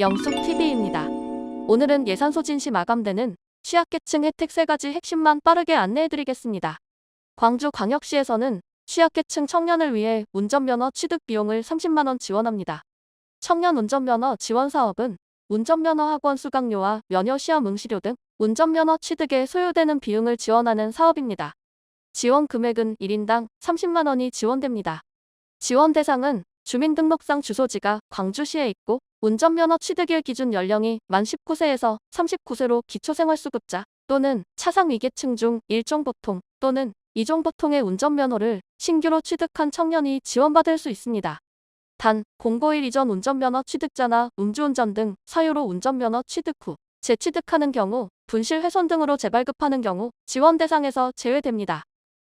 영숙TV입니다. 오늘은 예산 소진 시 마감되는 취약계층 혜택 세가지 핵심만 빠르게 안내해드리겠습니다. 광주광역시에서는 취약계층 청년을 위해 운전면허 취득 비용을 30만원 지원합니다. 청년 운전면허 지원 사업은 운전면허 학원 수강료와 면허시험 응시료 등 운전면허 취득에 소요되는 비용을 지원하는 사업입니다. 지원 금액은 1인당 30만원이 지원됩니다. 지원 대상은 주민등록상 주소지가 광주시에 있고 운전면허 취득일 기준 연령이 만 19세에서 39세로 기초생활수급자 또는 차상위계층 중 일종 보통 또는 이종 보통의 운전면허를 신규로 취득한 청년이 지원받을 수 있습니다. 단, 공고일 이전 운전면허 취득자나 음주운전 등 사유로 운전면허 취득 후 재취득하는 경우 분실 훼손 등으로 재발급하는 경우 지원 대상에서 제외됩니다.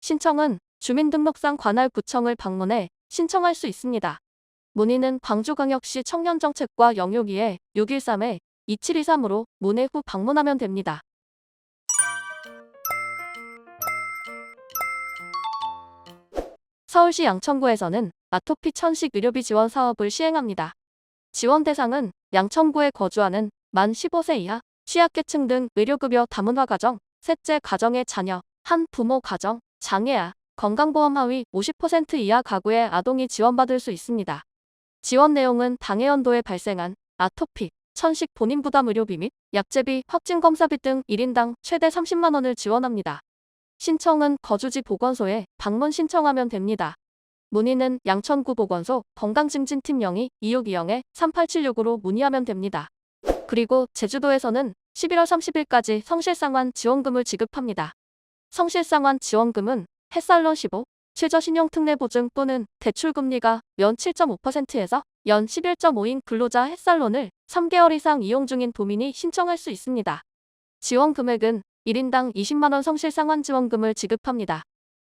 신청은 주민등록상 관할 구청을 방문해 신청할 수 있습니다. 문의는 광주광역시 청년정책과 영유기에 613-2723으로 문의 후 방문하면 됩니다. 서울시 양천구에서는 아토피 천식 의료비 지원 사업을 시행합니다. 지원 대상은 양천구에 거주하는 만 15세 이하, 취약계층 등 의료급여 다문화 가정, 셋째 가정의 자녀, 한 부모 가정, 장애아, 건강보험 하위 50% 이하 가구의 아동이 지원받을 수 있습니다. 지원 내용은 당해연도에 발생한 아토피, 천식 본인 부담 의료비 및 약제비, 확진 검사비 등 1인당 최대 30만 원을 지원합니다. 신청은 거주지 보건소에 방문 신청하면 됩니다. 문의는 양천구 보건소 건강증진팀 02 2620에 3876으로 문의하면 됩니다. 그리고 제주도에서는 11월 30일까지 성실상환 지원금을 지급합니다. 성실상환 지원금은 햇살론 15, 최저신용특례보증 또는 대출금리가 연 7.5%에서 연 11.5인 근로자 햇살론을 3개월 이상 이용 중인 도민이 신청할 수 있습니다. 지원 금액은 1인당 20만원 성실상환 지원금을 지급합니다.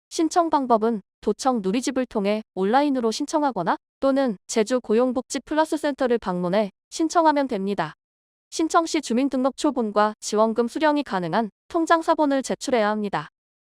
신청 방법은 도청 누리집을 통해 온라인으로 신청하거나 또는 제주 고용복지 플러스 센터를 방문해 신청하면 됩니다. 신청 시 주민등록 초본과 지원금 수령이 가능한 통장 사본을 제출해야 합니다.